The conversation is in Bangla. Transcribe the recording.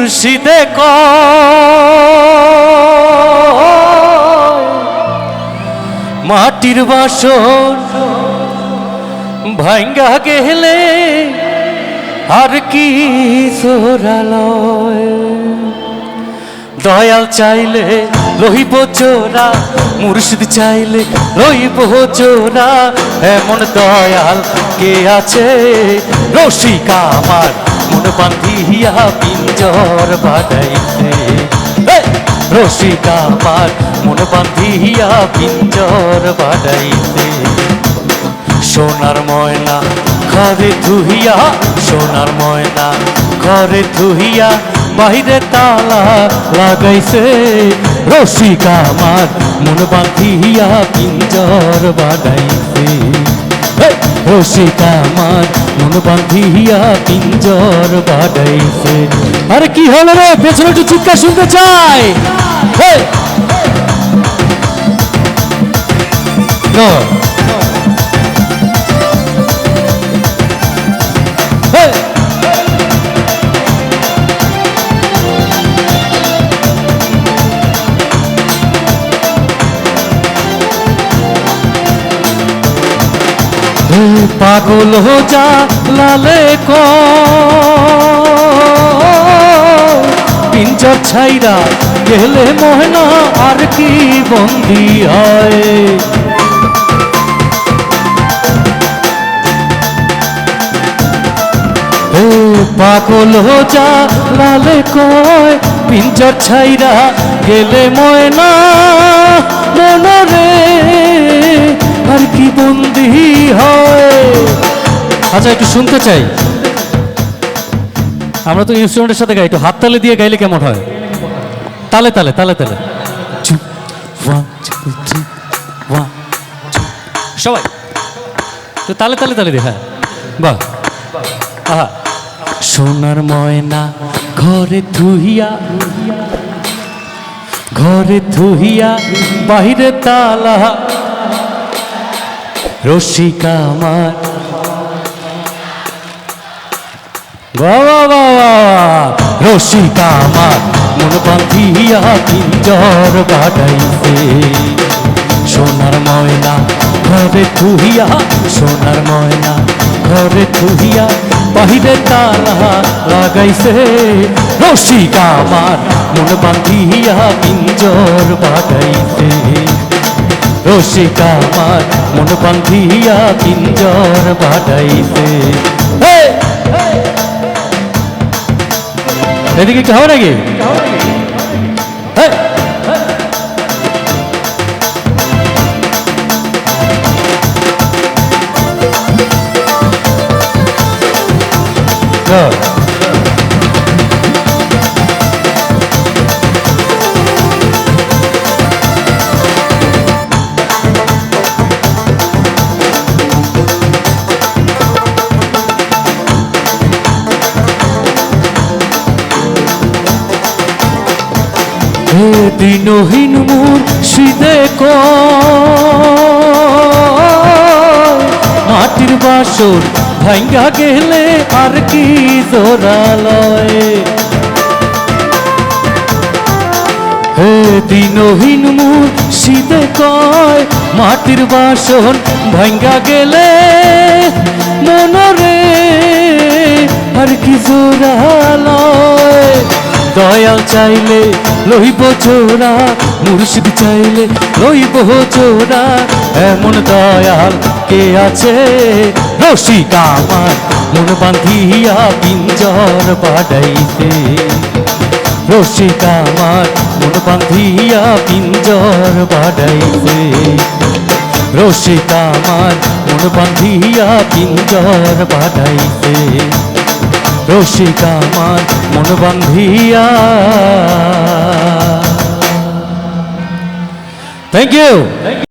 মুর্শিদে ক মাটির বাসন ভাঙ্গা গেলে আর কি সোরালয় দয়াল চাইলে লহিব চোরা, মুর্শিদ চাইলে লহিব চোরা, এমন দয়াল কে আছে? রসিকা আমার মন বান্ধিয়া পিঞ্জর বাড়াইছে এই! রসিকা আমার মন বান্ধিয়া পিঞ্জর বাড়াইছে সোনার ময়না ঘরে ধুইয়া, সোনার ময়না ঘরে ধুইয়া বাহিরে তালা লাগাইছে রসিকা আমার মন বাঁধিয়া পিঞ্জর বানাইছে এই! রসিকা আমার মন বাঁধিয়া পিঞ্জর বানাইছে আরে কি হলো রে? পেছনে একটু চিৎকার শুনতে চাই। No. পাগল হো যা লালে কো পিঞ্জর ছাইরা গেলে মোহনা আর কি বন্দি হয়? পাগল হো যা লালে কয়, পিঞ্জর ছাইরা গেলে ময়না মনরে আচ্ছা একটু শুনতে চাই। আমরা তো ইনস্ট্রুমেন্টের সাথে গাই একটু হাততালি দিয়ে গাইলে কেমন হয়? তালে তালে তালে তালে. সবাই। তো তালে তালে তালে দিয়ে হ্যাঁ। বাহ। আহা। সোনার ময়না ঘরে ধুইয়া ঘরে ধুইয়া বাহিরে তালা। রসিকা আমার বাবা বাবা রসিকা আমার, মন বাঁধিয়া পিঞ্জর বাড়াইছে। সোনার ময়না ঘরে ধুইয়া সোনার ময়না ঘরে ধুইয়া বাহিরে তালা লাগাইছে। রসিকা আমার, মন বাঁধিয়া পিঞ্জর বাড়াইছে। রসিকা আমার, মন বাঁধিয়া পিঞ্জর বাড়াইছে। Hey! এদিকে কি হবে নাকি Hey! Go. হে দিনহীন মুর্শিদে ক মাটির বাসন ভাঙ্গা গেলে আর কি জোরালয়। হে দিনহীন মুর্শিদে কয়। মাটির বাসন ভাঙ্গা গেলে মনরে আর কি জোরালয়। দয়াল চাইলে লইব চোরা, মুর্শিদ চাইলে লইব চোরা। এমন দয়াল কে আছে? রসিকা আমার, মন বাঁধিয়া পিঞ্জর বাড়াইতে। রসিকা আমার, মন বাঁধিয়া পিঞ্জর বাড়াইতে। রসিকা আমার, মন বাঁধিয়া পিঞ্জর বাড়াইতে। রসিকা আমার মন বান্ধিয়া। Thank you